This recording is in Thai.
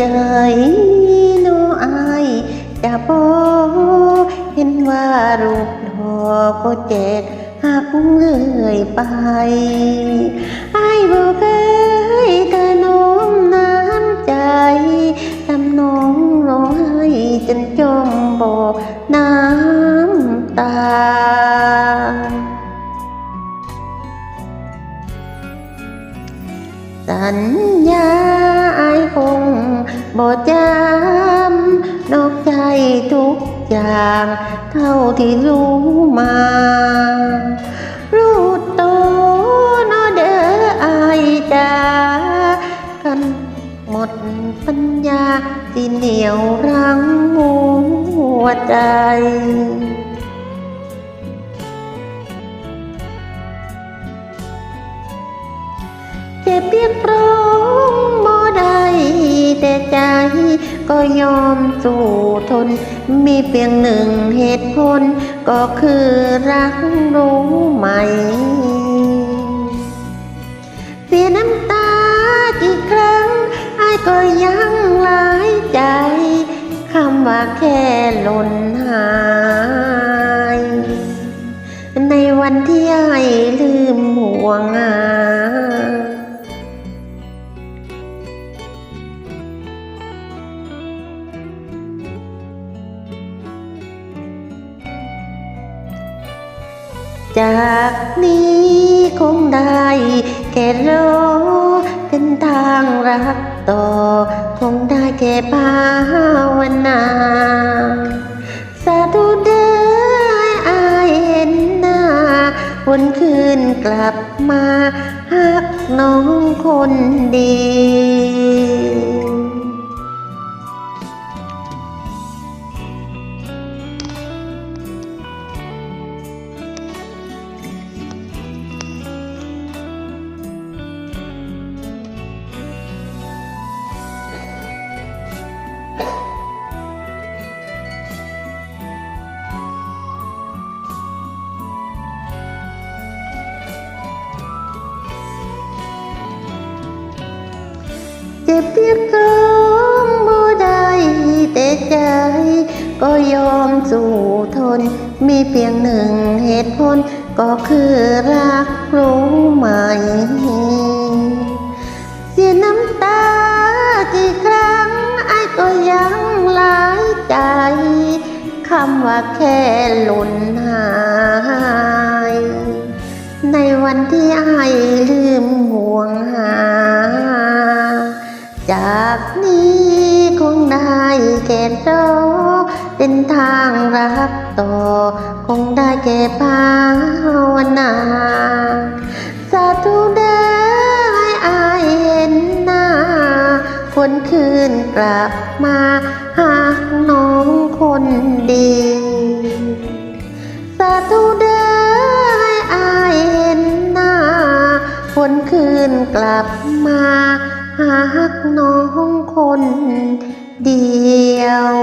ได้โนอายจะบอกเห็นว่ารูปดอกก็แจกหักเลยไปอายบอกเคยกะน้องน้ำใจทำน้องร้องไห้จนจมบอกน้ำตาสัญญา บ่จำนอกใจทุกอย่าง เท่าที่รู้มา รู้โตเนอเด้ออายจ้ากันหมดปัญญาที่เหนียวรั้งหัวใจเจ็บเรียกร้องบ่ได้ แต่ใจก็ยอมสู้ทน มีเพียงหนึ่งเหตุผล ก็คือรักรู้ไหม เสียน้ำตากี่ครั้งไอายก็ยังหลายใจคำว่าแค่หล่นหายในวันที่ไอ้ลืมห่วง จากนี้คงได้แค่รอเป็นทางรักต่อ คงได้แค่ภาวนา สาธุเด้อให้อายเห็นหน้าวนคืนกลับมาหักน้องคนดี เจ็บเรียกร้องบ่ได้แต่ใจ ก็ยอมสู้ทน มีเพียงหนึ่งเหตุผล ก็คือรักรู้ไหม เสียน้ำตากี่ครั้งไอ้ก็ยังหลายใจคำว่าแค่หล่นหาย ในวันที่ไอ้ลืมห่วงหา จากนี้คงได้แค่รอเป็นทางรักต่อ คงได้แค่ภาวนาสาธุเด้อให้อายเห็นหน้าคนคืนกลับมาหาน้องคนดีสาธุเด้อให้อายเห็นหน้าคนคืนกลับมา หักน้องคนเดียว